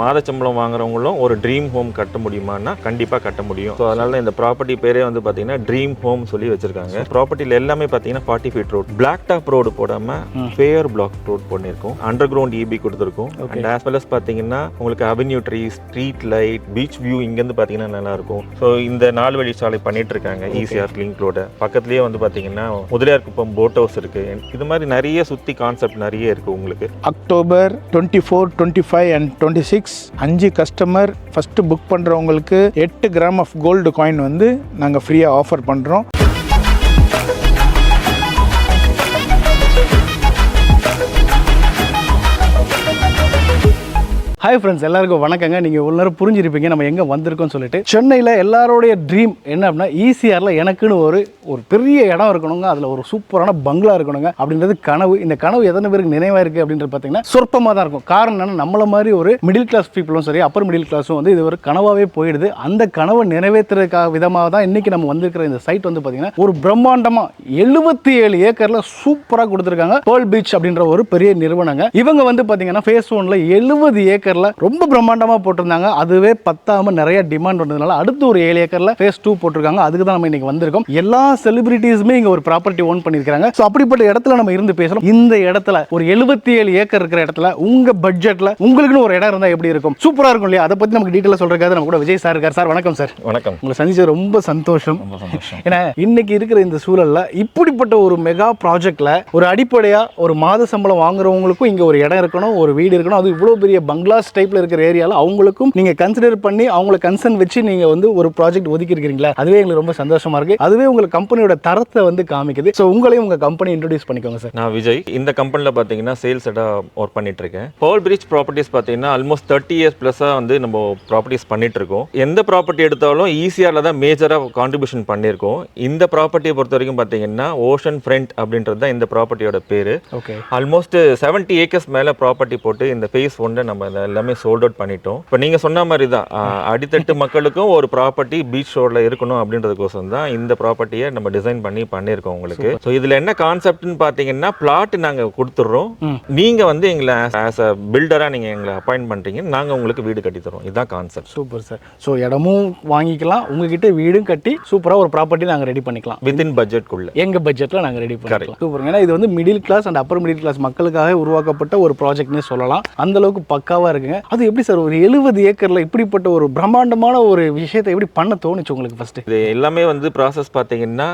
மாத சம்பளம் வாங்குறவங்களும் ஒரு ட்ரீம் ஹோம் கட்ட முடியுமான்னா கண்டிப்பாக கட்ட முடியும். ஸோ அதனால இந்த ப்ராப்பர்ட்டி பேரே வந்து பார்த்தீங்கன்னா ட்ரீம் ஹோம் சொல்லி வச்சிருக்காங்க. ப்ராப்பர்ட்டியில் எல்லாமே பார்த்தீங்கன்னா forty feet road black top road போடாமல் ஃபேயர் பிளாக் ரோட் பண்ணியிருக்கோம் அண்டர் கிரவுண்ட் இபி கொடுத்துருக்கோம். அண்ட் ஆஸ் வெல் அஸ் பார்த்தீங்கன்னா உங்களுக்கு avenue tree street light beach view இங்கேருந்து பார்த்தீங்கன்னா நல்லா இருக்கும். ஸோ இந்த நாலு வழி சாலை பண்ணிட்டு இருக்காங்க ஈசிஆர் லிங்க் ரோட. பக்கத்துலேயே வந்து பார்த்தீங்கன்னா முதலியார் குப்பம் போட் ஹவுஸ் இருக்கு. இது மாதிரி நிறைய சுற்றி கான்செப்ட் நிறைய இருக்கு உங்களுக்கு. October twenty four twenty five and twenty six அஞ்சு கஸ்டமர் ஃபஸ்ட்டு புக் பண்ணுறவங்களுக்கு எட்டு கிராம் ஆஃப் கோல்டு காயின் வந்து நாங்கள் ஃப்ரீயாக ஆஃபர் பண்ணுறோம் ஹாய் ஃப்ரெண்ட்ஸ் எல்லாருக்கும் வணக்கங்க. நீங்கள் இவ்வளோ நேரம் புரிஞ்சிருப்பீங்க நம்ம எங்கே வந்திருக்கோம்னு சொல்லிட்டு. சென்னையில் எல்லாரோடைய ட்ரீம் என்ன அப்படின்னா ஈசிஆரில் எனக்குன்னு ஒரு ஒரு பெரிய இடம் இருக்கணுங்க. அதில் ஒரு சூப்பரான பங்களா இருக்கணுங்க. அப்படின்றது கனவு. இந்த கனவு எத்தனை பேருக்கு நினைவாக இருக்குது அப்படின்றது பார்த்தீங்கன்னா சொற்பமாக தான் இருக்கும். காரணம் என்னன்னா நம்மள மாதிரி ஒரு மிடில் கிளாஸ் பீப்புளும் சரி அப்பர் மிடில் கிளாஸும் வந்து இது ஒரு கனவாகவே போயிடுது. அந்த கனவை நிறைவேற்றுறதுக்காக விதமாக தான் இன்றைக்கி நம்ம வந்திருக்கிற இந்த சைட் வந்து பார்த்தீங்கன்னா ஒரு பிரம்மாண்டமாக எழுபத்தி ஏழு ஏக்கரில் சூப்பராக கொடுத்துருக்காங்க. பேர்ல் பீச் அப்படின்ற ஒரு பெரிய நிறுவனங்க. இவங்க வந்து பார்த்தீங்கன்னா ஃபேஸ் ஒன்ல எழுபது ஏக்கர் ஏக்கரில் ரொம்ப பிரம்மாண்டமாக போட்டிருந்தாங்க. அதுவே பத்தாம நிறைய டிமாண்ட் வந்ததுனால அடுத்து ஒரு ஏழு ஏக்கரில் ஃபேஸ் டூ போட்டிருக்காங்க. அதுக்கு தான் நம்ம இன்னைக்கு வந்திருக்கோம். எல்லா செலிபிரிட்டிஸுமே இங்கே ஒரு ப்ராப்பர்ட்டி ஓன் பண்ணியிருக்காங்க ஸோ அப்படிப்பட்ட இடத்துல நம்ம இருந்து பேசுகிறோம் இந்த இடத்துல ஒரு எழுபத்தி ஏழு ஏக்கர் இருக்கிற இடத்துல உங்க பட்ஜெட்ல உங்களுக்குன்னு ஒரு இடம் இருந்தால் எப்படி இருக்கும்? சூப்பராக இருக்கும் இல்லையா? அதை பற்றி நமக்கு டீட்டெயிலாக சொல்றதுக்காக நம்ம கூட விஜய் சார் இருக்கார். சார் வணக்கம் சார் வணக்கம். உங்களை சந்திச்சது ரொம்ப சந்தோஷம். ஏன்னா இன்னைக்கு இருக்கிற இந்த சூழல்ல இப்படிப்பட்ட ஒரு மெகா ப்ராஜெக்ட்ல ஒரு அடிப்படையா ஒரு மாத சம்பளம் வாங்குறவங்களுக்கும் இங்க ஒரு இடம் இருக்கணும் ஒரு வீடு இருக்கணும். அது இவ்வளவு பெரிய பங்களாஸ் டைப்ல இருக்கிற ஏரியால அவங்களுக்கும் நீங்க கன்சிடர் பண்ணி அவங்கள கன்சர்ன் வச்சு நீங்க வந்து ஒரு ப்ராஜெக்ட் ஒதுக்கி இருக்கீங்களா அதுவே எங்களுக்கு ரொம்ப சந்தோஷமா இருக்கு. அதுவே உங்க கம்பெனியோட தரத்தை வந்து காமிக்குது. ஸோ உங்களையும் உங்க கம்பெனி இன்ட்ரோடியூஸ் பண்ணிக்கோங்க சார் நான் விஜய். இந்த கம்பெனியில் பார்த்தீங்கன்னா சேல்ஸ் ஹெட்டாக ஒர்க் பண்ணிட்டு இருக்கேன் பவர் பிரிட்ஜ் ப்ராப்பர்ட்டிஸ் பார்த்தீங்கன்னா ஆல்மோஸ்ட் தேர்ட்டி இயர்ஸ் ப்ளஸ்ஸாக வந்து நம்ம ப்ராப்பர்ட்டிஸ் பண்ணிட்டு இருக்கோம் எந்த ப்ராப்பர்ட்டி எடுத்தாலும் ஈஸியாரில் தான் மேஜராக கான்ட்ரிபியூஷன் பண்ணியிருக்கோம். இந்த ப்ராப்பர்ட்டியை பொறுத்த வரைக்கும் பார்த்தீங்கன்னா ஓஷன் ஃப்ரண்ட் அப்படின்றது தான் இந்த ப்ராப்பர்ட்டியோட பேர். ஓகே ஆல்மோஸ்ட் செவன்ட்டி ஏக்கர்ஸ் மேலே ப்ராப்பர்ட்டி போட்டு இந்த ஃபேஸ் ஒன்றை நம்ம எல்லாமே சோல்ட் அவுட் பண்ணிட்டோம். இப்போ நீங்கள் சொன்ன மாதிரி தான் அடித்தட்டு மக்களுக்கும் ஒரு ப்ராப்பர்ட்டி பீச் ரோடில் இருக்கணும் அப்படின்றதுக்கோசம் தான் இந்த ப்ராப்பர்ட்டியை நம்ம டிசைன் பண்ணி பண்ணியிருக்கோம் உங்களுக்கு. ஸோ இதில் என்ன கான்செப்ட்னு பார்த்தீங்கன்னா பிளாட் நாங்கள் கொடுத்துட்றோம். நீங்கள் வந்து எங்களை ஆஸ் அ பில்டராக நீங்கள் எங்களை அப்பாயின்ட் பண்ணுறீங்க நாங்கள் உங்களுக்கு வீடு கட்டி தரோம். இதுதான் கான்செப்ட் சூப்பர் சார். ஸோ இடமும் வாங்கிக்கலாம் உங்ககிட்ட வீடும் கட்டி சூப்பராக ஒரு ப்ராப்பர்ட்டி நாங்கள் ரெடி பண்ணிக்கலாம். வித்தின் பட்ஜெட்குள்ள எங்க பட்ஜெட்ல நாங்க ரெடி பண்ணிக்கலாம். சூப்பர் ஏன்னா இது வந்து middle class and upper middle class மக்களுக்காக உருவாக்கப்பட்ட ஒரு ப்ராஜெக்ட்னே சொல்லலாம். அந்த அளவுக்கு பக்காவா இருக்குங்க அது எப்படி சார் ஒரு எழுபது ஏக்கர்ல இப்படிப்பட்ட ஒரு பிரம்மாண்டமான ஒரு விஷயத்தை எப்படி பண்ண தோணுச்சு உங்களுக்கு ஃபர்ஸ்ட் இது எல்லாமே வந்து ப்ராசஸ் பார்த்தீங்கன்னா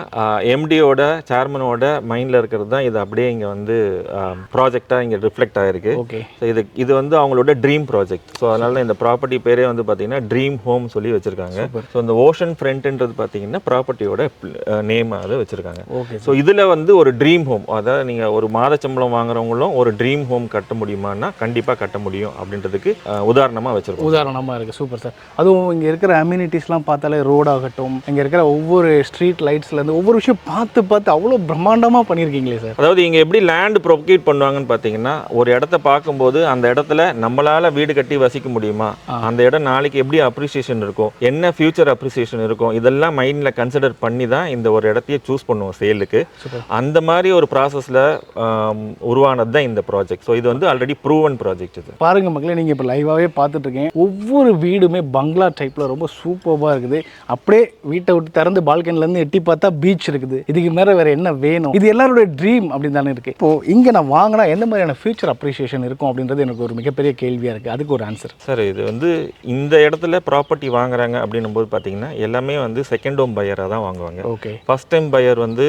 எம்டியோட சேர்மனோட மைண்டில் இருக்கிறது தான் இது அப்படியே இங்கே வந்து ப்ராஜெக்டாக இங்கே ரிஃப்ளெக்ட் ஆகிருக்கு ஓகே இது இது வந்து அவங்களோட ட்ரீம் ப்ராஜெக்ட் ஸோ அதனால இந்த ப்ராப்பர்ட்டி பேரே வந்து பார்த்தீங்கன்னா ட்ரீம் ஹோம் சொல்லி வச்சிருக்காங்க. ஸோ இந்த ஓஷன் ஃப்ரண்ட்ன்றது பார்த்தீங்கன்னா ப்ராப்பர்ட்டியோட நேம் அதை வச்சிருக்காங்க. ஓகே ஸோ இதில் வந்து ஒரு ட்ரீம் ஹோம் அதாவது நீங்கள் ஒரு மாத சம்பளம் வாங்குறவங்களும் ஒரு ட்ரீம் ஹோம் கட்ட முடியுமான்னா கண்டிப்பாக கட்ட முடியும் அப்படின்றதுக்கு உதாரணமாக வச்சிருக்கோம். உதாரணமா இருக்கு. சூப்பர் சார் அதுவும் இங்க இருக்கிற அம்யூனிட்டிஸ்லாம் பார்த்தாலே ரோட் ஆகட்டும் இங்க இருக்கிற ஒவ்வொரு ஸ்ட்ரீட் லைட்ஸ்ல இருந்து ஒவ்வொரு விஷயம் பார்த்து பார்த்து அவ்வளோ பிரம்மாண்டமா பண்ணியிருக்கீங்களே சார் அதாவது இங்க எப்படி லேண்ட் ப்ரொக்கேட் பண்ணுவாங்கன்னு பார்த்தீங்கன்னா ஒரு இடத்த பார்க்கும்போது அந்த இடத்துல நம்மளால வீடு கட்டி வசிக்க முடியுமா? அந்த இடம் நாளைக்கு எப்படி அப்ரிசியேஷன் இருக்கும்? என்ன ஃபியூச்சர் அப்ரிசியேஷன் இருக்கும்? இதெல்லாம் மைண்ட்ல கன்சிடர் பண்ணி தான் இந்த ஒரு இடத்தையே சூஸ் பண்ணுவோம் சேலுக்கு அந்த மாதிரி ஒரு ப்ராசஸ்ல உருவானது தான் இந்த ப்ராஜெக்ட் ஸோ இது வந்து ஆல்ரெடி ப்ரூவன் ப்ராஜெக்ட் இது. பாருங்க மக்களே நீங்கள் இப்போ லைவாகவே பார்த்துட்டு இருக்கீங்க. ஒவ்வொரு வீடுமே பங்களா டைப்பில் ரொம்ப சூப்பராக இருக்குது. அப்படியே வீட்டை விட்டு திறந்து பால்கனிலேருந்து எட்டி பார்த்தா பீச் இருக்குது. இதுக்கு மேலே வேறு என்ன வேணும்? இது எல்லாருடைய ட்ரீம் அப்படின்னு தானே இருக்குது இப்போ இங்கே நான் வாங்கினா எந்த மாதிரியான ஃபியூச்சர் அப்ரிசியேஷன் இருக்கும் அப்படின்றது எனக்கு ஒரு மிகப்பெரிய கேள்வியாக இருக்குது அதுக்கு ஒரு ஆன்சர் சார் இது வந்து இந்த இடத்துல ப்ராப்பர்ட்டி வாங்குறாங்க அப்படின்னும் போது பார்த்தீங்கன்னா எல்லாமே வந்து செகண்ட் ஹோம் பையராக தான் வாங்குவாங்க. ஓகே ஃபர்ஸ்ட் டைம் பையர் வந்து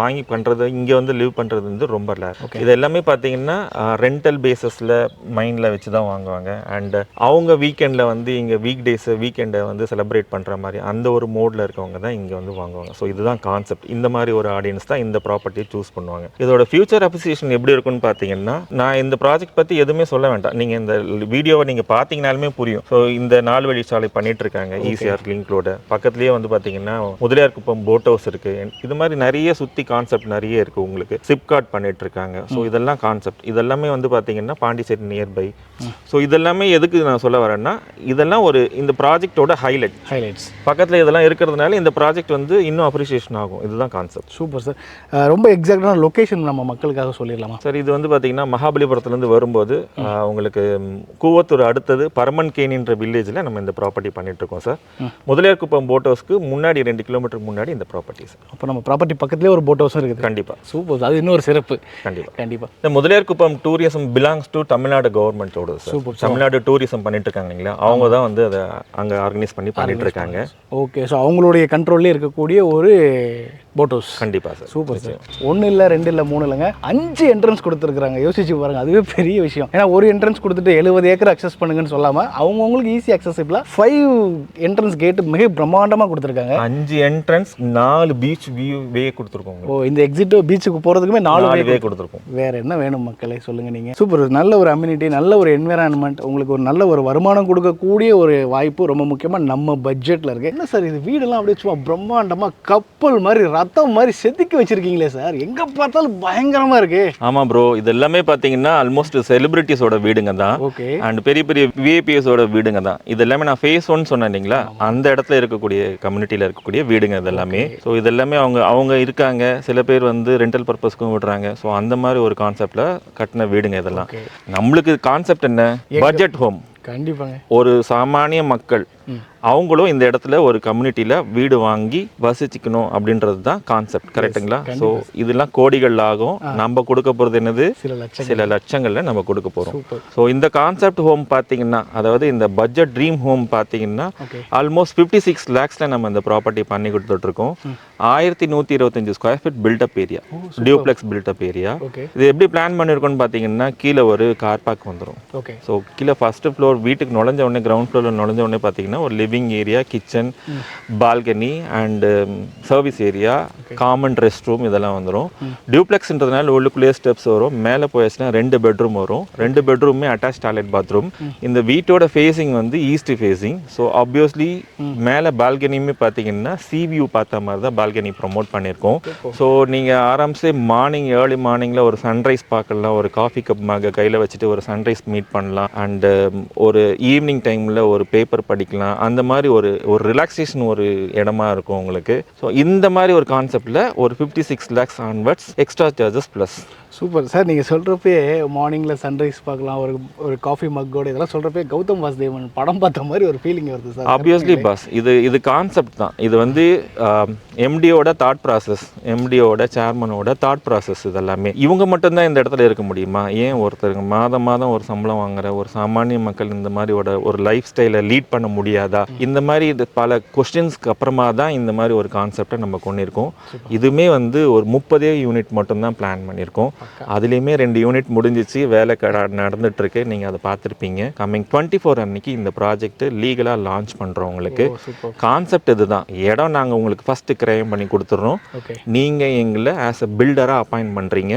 வாங்கி பண்ணுறது இங்கே வந்து லிவ் பண்ணுறது வந்து ரொம்ப ரேர் இது எல்லாமே பார்த்தீங்கன்னா ரெண்டல் பேசஸில் மைண்டில் வச்சு தான் வாங்குவாங்க. அண்ட் அவங்க வீக்கெண்டில் வந்து இங்கே வீக் டேஸு வீக்கெண்டை வந்து செலிப்ரேட் பண்ணுற மாதிரி அந்த ஒரு மோடில் இருக்கவங்க தான் இங்கே வந்து வாங்குவாங்க. ஸோ இதுதான் கான்செப்ட் இந்த மாதிரி ஒரு ஆடியன்ஸ் தான் இந்த ப்ராப்பர்ட்டியை சூஸ் பண்ணுவாங்க. இதோட ஃபியூச்சர் அப்ரிசியேஷன் எப்படி இருக்கும்னு பார்த்தீங்கன்னா நான் இந்த ப்ராஜெக்ட் பற்றி எதுவுமே சொல்ல வேண்டாம். நீங்கள் இந்த வீடியோவை நீங்கள் பார்த்தீங்கனாலுமே புரியும். ஸோ இந்த நாலு வழி சாலை பண்ணிட்டு இருக்காங்க ஈசிஆர் லிங்க் ரோட பக்கத்துலேயே வந்து பார்த்தீங்கன்னா முதலியார் குப்பம் போட் ஹவுஸ் இருக்கு. இது மாதிரி நிறைய சுற்றி கான்செப்ட் நிறைய இருக்கு உங்களுக்கு. சிப்கார்ட் பண்ணிட்டு இருக்காங்க. ஸோ இதெல்லாம் கான்செப்ட் இதெல்லாமே வந்து பார்த்தீங்கன்னா பாண்டிச்சேரி நியர்பை ஸோ ஸோ இதெல்லாமே எதுக்கு நான் சொல்ல வரேன்னா இதெல்லாம் ஒரு இந்த ப்ராஜெக்டோட ஹைலைட் ஹைலைட்ஸ் பக்கத்தில் இதெல்லாம் இருக்கிறதுனால இந்த ப்ராஜெக்ட் வந்து இன்னும் அப்ரிசியேஷன் ஆகும். இதுதான் கான்செப்ட் சூப்பர் சார் ரொம்ப எக்ஸாக்டான லொகேஷன் நம்ம மக்களுக்காக சொல்லிடலாமா? சார் இது வந்து பார்த்தீங்கன்னா மகாபலிபுரத்துலேருந்து வரும்போது உங்களுக்கு கூவத்தூர் அடுத்தது பரமன்கேணின்ற வில்லேஜில் நம்ம இந்த ப்ராப்பர்ட்டி பண்ணிட்டு இருக்கோம் சார் முதலியார்குப்பம் போட் ஹவுஸ்க்கு முன்னாடி ரெண்டு கிலோமீட்டர் முன்னாடி இந்த ப்ராப்பர்ட்டி சார் அப்போ நம்ம ப்ராப்பர்ட்டி பக்கத்துலேயே ஒரு போட் ஹவுஸும் இருக்குது. கண்டிப்பாக சூப்பர் அது இன்னொரு சிறப்பு. கண்டிப்பாக கண்டிப்பாக இந்த Mudaliarkuppam tourism belongs to Tamil Nadu கவர்மெண்ட்டோட சார் தமிழ்நாடு டூரிசம் பண்ணிட்டு இருக்காங்க இல்லைங்களா? அவங்க தான் வந்து அதை அங்கே ஆர்கனைஸ் பண்ணி பண்ணிட்டு இருக்காங்க ஓகே ஸோ அவங்களுடைய கண்ட்ரோல்லே இருக்கக்கூடிய ஒரு போட் ஹவுஸ் கண்டிப்பாக சார். Super sir. ஒன்று இல்லை ரெண்டு இல்லை மூணு இல்லைங்க. அஞ்சு என்ட்ரன்ஸ் கொடுத்துருக்காங்க யோசிச்சு பாருங்க அதுவே பெரிய விஷயம். ஏன்னா ஒரு என்ட்ரன்ஸ் கொடுத்துட்டு எழுபது ஏக்கர் அக்சஸ் பண்ணுங்கன்னு சொல்லாமல் அவங்கவுங்களுக்கு ஈஸி அக்சசிபிளாக ஃபைவ் என்ட்ரன்ஸ் கேட் மிக பிரம்மாண்டமாக கொடுத்துருக்காங்க. அஞ்சு என்ட்ரன்ஸ் நாலு பீச் வியூ வே கொடுத்துருக்கோம் ஓ இந்த எக்ஸிட் பீச்சுக்கு போகிறதுக்குமே நாலு வே கொடுத்துருக்கோம். வேற என்ன வேணும் மக்களே சொல்லுங்க நீங்க. சூப்பர் நல்ல ஒரு அம்யூனிட்டி நல்ல ஒரு என்விரான்மெண்ட் உங்களுக்கு ஒரு நல்ல ஒரு வருமானம் கொடுக்கக்கூடிய ஒரு வாய்ப்பு ரொம்ப முக்கியமா நம்ம பட்ஜெட்ல இருக்கு. என்ன சார் இது வீடெல்லாம் அப்படியே சும்மா பிரம்மாண்டமா கப்பல் மாதிரி ரத்தம் மாதிரி செதுக்கி வச்சிருக்கீங்களே சார். எங்க பார்த்தாலும் பயங்கரமா இருக்கு. ஆமாம் ப்ரோ இது எல்லாமே பார்த்தீங்கன்னா ஆல்மோஸ்ட் செலிபிரிட்டிஸோட வீடுங்க தான். ஓகே. அண்ட் பெரிய பெரிய விஐபிஎஸோட வீடுங்க தான். இது எல்லாமே நான் ஃபேஸ் ஒன் சொன்னேன் இல்லைங்களா? அந்த இடத்துல இருக்கக்கூடிய கம்யூனிட்டியில் இருக்கக்கூடிய வீடுங்க இது எல்லாமே ஸோ இது எல்லாமே அவங்க அவங்க இருக்காங்க. சில பேர் வந்து ரெண்டல் பர்பஸ்க்கும் விடுறாங்க. ஸோ அந்த மாதிரி ஒரு கான்செப்டில் கட்டின வீடுங்க இதெல்லாம். நம்மளுக்கு கான்செப்ட் என்ன? பட்ஜெட் ஹோம் கண்டிப்பாங்க. ஒரு சாமானிய மக்கள் அவங்களும் இந்த இடத்துல ஒரு கம்யூனிட்டியில் வீடு வாங்கி வசிச்சுக்கணும் அப்படின்றது தான் கான்செப்ட் கரெக்ட்டுங்களா ஸோ இதெல்லாம் கோடிகள் ஆகும். நம்ம கொடுக்க போகிறது என்னது? சில லட்சங்கள்ல நம்ம கொடுக்க போறோம். சூப்பர். ஸோ இந்த கான்செப்ட் ஹோம் பார்த்தீங்கன்னா அதாவது இந்த பட்ஜெட் ட்ரீம் ஹோம் பார்த்தீங்கன்னா ஆல்மோஸ்ட் ஃபிஃப்டி சிக்ஸ் லேக்ஸில் நம்ம இந்த ப்ராப்பர்ட்டி பண்ணி கொடுத்துட்டு இருக்கோம். ஆயிரத்தி நூற்றி இருபத்தஞ்சு square feet built up area duplex built up area இது எப்படி பிளான் பண்ணியிருக்கோம்னு பார்த்தீங்கன்னா கீழே ஒரு கார் பார்க் வந்துடும் ஓகே ஸோ கீழே ஃபர்ஸ்ட் ஃப்ளோர் வீட்டுக்கு நுழைஞ்ச உடனே கிரவுண்ட் ஃப்ளோரில் நுழைஞ்ச உடனே பார்த்தீங்கன்னா ஒரு living area kitchen balcony and service area common rest room இதெல்லாம் வந்துடும் டியூப்ளெக்ஸ்ன்றதுனால உள்ளுக்குள்ளேயே ஸ்டெப்ஸ் வரும். மேலே போயாச்சுன்னா ரெண்டு பெட்ரூம் வரும். ரெண்டு பெட்ரூமே அட்டாச் டாய்லெட் பாத்ரூம் இந்த வீட்டோட ஃபேஸிங் வந்து ஈஸ்ட் ஃபேஸிங் ஸோ ஆப்வியஸ்லி மேலே பால்கனியுமே பார்த்தீங்கன்னா சி வியூ பார்த்த மாதிரி தான் பால்கனி ப்ரொமோட் பண்ணியிருக்கோம். ஸோ நீங்கள் ஆரம்பிச்சு மார்னிங் ஏர்லி மார்னிங்கில் ஒரு சன்ரைஸ் பார்க்கலாம் ஒரு காஃபி கப் மக கையில் வச்சுட்டு ஒரு சன்ரைஸ் மீட் பண்ணலாம். அண்டு ஒரு ஈவினிங் டைமில் ஒரு பேப்பர் படிக்கலாம். அந்த மாதிரி ஒரு ஒரு ரிலாக்ஸேஷன் ஒரு இடமா இருக்கும் உங்களுக்கு. ஸோ இந்த மாதிரி ஒரு கான்செப்டில் ஒரு fifty six lakhs onwards extra charges plus super sir நீங்கள் சொல்கிறப்பே மார்னிங்கில் சன்ரைஸ் பார்க்கலாம் ஒரு ஒரு காஃபி மக்கோட இதெல்லாம் சொல்கிறப்பே கௌதம் வாசுதேவன் படம் பார்த்த மாதிரி ஒரு ஃபீலிங் வருது சார் ஆப்வியஸ்லி பாஸ் இது இது கான்செப்ட் தான். இது வந்து எம்டியோட தாட் ப்ராசஸ் எம்டியோட சேர்மனோட தாட் ப்ராசஸ் இது எல்லாமே இவங்க மட்டும்தான் இந்த இடத்துல இருக்க முடியுமா? ஏன் ஒருத்தருங்க மாதம் மாதம் ஒரு சம்பளம் வாங்குற ஒரு சாமானிய மக்கள் இந்த மாதிரியோட ஒரு லைஃப் ஸ்டைலை லீட் பண்ண முடியாதா? இந்த மாதிரி இது பல கொஸ்டின்ஸ்க்கு அப்புறமா தான் இந்த மாதிரி ஒரு கான்செப்டை நம்ம கொண்டிருக்கோம். இதுவுமே வந்து ஒரு முப்பதே யூனிட் மட்டும்தான் பிளான் பண்ணியிருக்கோம் அதுலேயுமே ரெண்டு யூனிட் முடிஞ்சிச்சு. வேலை கடை நடந்துட்டு இருக்கு நீங்கள் அதை பார்த்துருப்பீங்க. கம்மிங் டுவெண்ட்டி ஃபோர் அன்னைக்கு இந்த ப்ராஜெக்ட் லீகலாக லான்ச் சூப்பர். கான்செப்ட் இதுதான். இடம் நாங்கள் உங்களுக்கு ஃபஸ்ட்டு பண்ணி கொடுத்துட்றோம் நீங்கள் எங்களை ஆஸ் அ பில்டராக அப்பாயிண்ட் பண்ணுறீங்க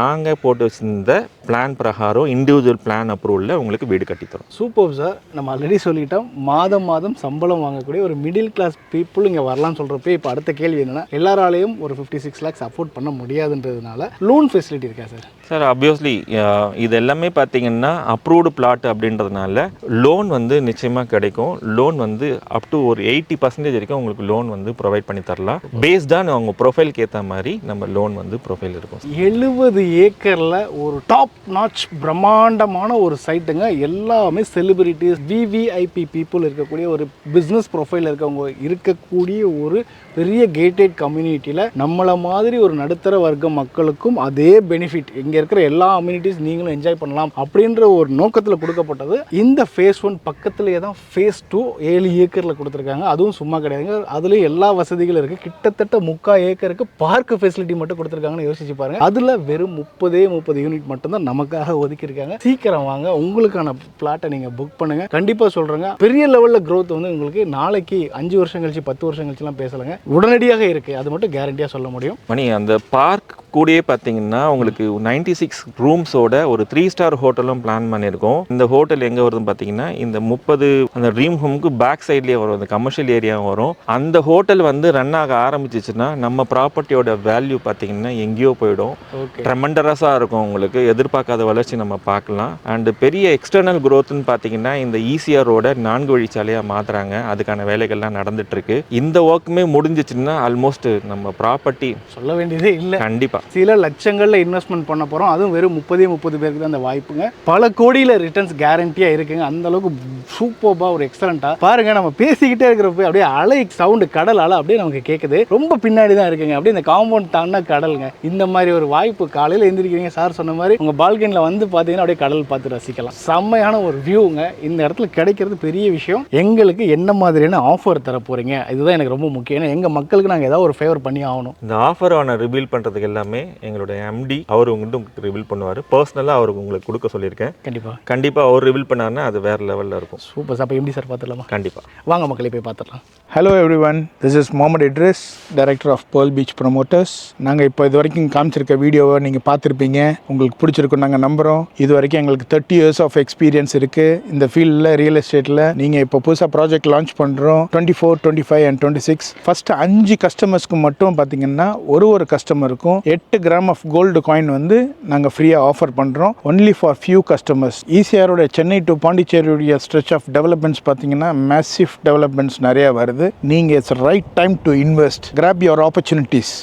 நாங்கள் போட்டு வச்சிருந்த பிளான் பிரகாரம் இண்டிவிஜுவல் பிளான் அப்ரூவலில் உங்களுக்கு வீடு கட்டித்தரோம் சூப்பர் சார் நம்ம ஆல்ரெடி சொல்லிட்டோம். மாதம் மாதம் சம்பளம் வாங்கக்கூடிய ஒரு மிடில் கிளாஸ் பீப்புள் இங்கே வரலாம்னு சொல்கிறப்ப இப்போ அடுத்த கேள்வி என்னன்னா எல்லாராலையும் ஒரு ஃபிஃப்டி சிக்ஸ் லேக்ஸ் அஃபோர்ட் பண்ண முடியாதுன்றதுனால லோன் ஃபெசிலிட்டி இருக்கா சார் சார் ஆப்வியஸ்லி இது எல்லாமே பார்த்தீங்கன்னா அப்ரூவ்டு பிளாட் அப்படின்றதுனால லோன் வந்து நிச்சயமாக கிடைக்கும். லோன் வந்து அப் டு ஒரு எயிட்டி பர்சன்டேஜ் வரைக்கும் உங்களுக்கு லோன் வந்து ப்ரொவைட் பண்ணி தரலாம். பேஸ்டான அவங்க ப்ரொஃபைலுக்கு ஏற்ற மாதிரி நம்ம லோன் வந்து ப்ரொஃபைல் இருக்கும் எழுபது ஏக்கரில் ஒரு டாப் நாச் பிரம்மாண்டமான ஒரு சைட்டுங்க எல்லாமே செலிபிரிட்டிஸ் விவிஐபி பீப்புள் இருக்கக்கூடிய ஒரு பிஸ்னஸ் ப்ரொஃபைல் இருக்கவங்க இருக்கக்கூடிய ஒரு பெரிய கேட்டட் கம்யூனிட்டியில் நம்மளை மாதிரி ஒரு நடுத்தர வர்க்க மக்களுக்கும் அதே பெனிஃபிட் இங்கே இருக்கிற எல்லா அம்யூனிட்டிஸ் நீங்களும் என்ஜாய் பண்ணலாம் அப்படின்ற ஒரு நோக்கத்தில் கொடுக்கப்பட்டது. இந்த ஃபேஸ் ஒன் பக்கத்துலேயே தான் ஃபேஸ் டூ ஏழு ஏக்கரில் கொடுத்துருக்காங்க. அதுவும் சும்மா கிடையாதுங்க. அதுலேயும் எல்லா வசதிகளும் இருக்குது கிட்டத்தட்ட முக்கால் ஏக்கருக்கு பார்க் ஃபெசிலிட்டி மட்டும் கொடுத்துருக்காங்கன்னு யோசிச்சு பாருங்கள் அதில் வெறும் முப்பதே முப்பது யூனிட் மட்டும்தான் நமக்காக ஒதுக்கியிருக்காங்க. சீக்கிரம் வாங்க. உங்களுக்கான பிளாட்டை நீங்கள் புக் பண்ணுங்க. கண்டிப்பாக சொல்கிறேங்க பெரிய லெவலில் க்ரோத் வந்து உங்களுக்கு நாளைக்கு அஞ்சு வருஷம் கழிச்சு பத்து வருஷம் கழிச்சுலாம் பேசலைங்க. உடனடியாக இருக்குது அது மட்டும் கேரண்டியாக சொல்ல முடியும். மணி அந்த பார்க் கூடயே பார்த்தீங்கன்னா உங்களுக்கு நைன்டி சிக்ஸ் ரூம்ஸோட ஒரு த்ரீ ஸ்டார் ஹோட்டலும் பிளான் பண்ணியிருக்கோம். இந்த ஹோட்டல் எங்கே வருதுன்னு பார்த்தீங்கன்னா இந்த முப்பது அந்த ட்ரீம் ஹோமுக்கு பேக் சைட்லேயே வரும் அந்த கமர்ஷியல் ஏரியாவும் வரும். அந்த ஹோட்டல் வந்து ரன் ஆக ஆரம்பிச்சிச்சுன்னா நம்ம ப்ராப்பர்ட்டியோட வேல்யூ பார்த்தீங்கன்னா எங்கேயோ போயிடும். ட்ரெமண்டரஸாக இருக்கும் உங்களுக்கு. எதிர்பார்க்காத வளர்ச்சி நம்ம பார்க்கலாம். அண்ட் பெரிய எக்ஸ்டர்னல் growthன்னு பார்த்தீங்கன்னா இந்த ஈசிஆர் ரோட நான்கு வழிச்சாலையாக மாற்றுறாங்க அதுக்கான வேலைகள்லாம் நடந்துட்டு இருக்கு. இந்த ஒர்க்குமே முடிஞ்சிச்சுன்னா ஆல்மோஸ்ட் நம்ம ப்ராப்பர்ட்டி சொல்ல வேண்டியதே இல்லை. கண்டிப்பாக சில லட்சங்களில் இன்வெஸ்ட்மெண்ட் பண்ண போகிறோம் அதுவும் வெறும் முப்பதே முப்பது பேருக்கு தான் அந்த வாய்ப்புங்க. பல கோடியில் ரிட்டர்ன்ஸ் கேரண்டியாக இருக்குங்க. அந்த அளவுக்கு சூப்பர்பாக ஒரு எக்ஸலண்ட்டாக பாருங்க நம்ம பேசிக்கிட்டே இருக்கிறப்ப அப்படியே அலை சவுண்டு கடல் அலை அப்படியே நமக்கு கேட்குது ரொம்ப பின்னாடி தான் இருக்குங்க. அப்படியே இந்த காம்பவுண்ட் தாண்டினா கடலுங்க. இந்த மாதிரி ஒரு வாய்ப்பு காலையில் எந்திரிக்கிறீங்க. சார் சொன்ன மாதிரி உங்கள் பால்கனியில் வந்து பார்த்தீங்கன்னா அப்படியே கடல் பார்த்து ரசிக்கலாம். செம்மையான ஒரு வியூங்க இந்த இடத்துல கிடைக்கிறது பெரிய விஷயம். எங்களுக்கு என்ன மாதிரியான ஆஃபர் தர போகிறீங்க இதுதான் எனக்கு ரொம்ப முக்கியம். ஏன்னா எங்கள் மக்களுக்கு நாங்கள் ஏதாவது ஒரு ஃபேவர் பண்ணி ஆகணும். இந்த ஆஃபர் அவனை ரிவீல் பண்ணுறதுக்கு எல்லாமே எங்களுடைய எம்டி அவர் உங்கள்கிட்ட உங்களுக்கு ரிவீல் பண்ணுவார். பர்சனலாக அவருக்கு உங்களுக்கு கொடுக்க சொல்லியிருக்கேன். கண்டிப்பாக கண்டிப்பாக அவர் ரிவீல் பண்ணாருன்னா அது வேறு லெவலில் இருக்கும். சூப்பர் சார் அப்போ எப்படி சார் பார்த்துடலாமா கண்டிப்பாக வாங்க மக்களை போய் பார்த்துடலாம் hello everyone this is Mohammed Idris director of pearl beach promoters நாங்கள் இப்போ இது வரைக்கும் காமிச்சிருக்க வீடியோவை நீங்கள் பார்த்துருப்பீங்க உங்களுக்கு பிடிச்சிருக்கும் நாங்கள் நம்புகிறோம் இது வரைக்கும் எங்களுக்கு தேர்ட்டி இயர்ஸ் ஆஃப் எக்ஸ்பீரியன்ஸ் இருக்குது இந்த ஃபீல்டில் ரியல் எஸ்டேட்டில் நீங்கள் இப்போ புதுசாக ப்ராஜெக்ட் லான்ச் பண்ணுறோம் twenty four twenty five and twenty six first அஞ்சு கஸ்டமர்ஸ்க்கு மட்டும் பார்த்தீங்கன்னா ஒரு ஒரு கஸ்டமருக்கும் எட்டு கிராம் ஆஃப் கோல்டு காயின் வந்து நாங்கள் ஃப்ரீயாக ஆஃபர் பண்ணுறோம் ஒன்லி ஃபார் ஃபியூ கஸ்டமர்ஸ் ஈசிஆரோட சென்னை டு பாண்டிச்சேரியுடைய ஸ்ட்ரெச் ஆஃப் டெவலப்மெண்ட்ஸ் பார்த்தீங்கன்னா மேசிவ் டெவலப்மெண்ட்ஸ் நிறையா வருது. நீங்கள் it's right time to invest grab your opportunities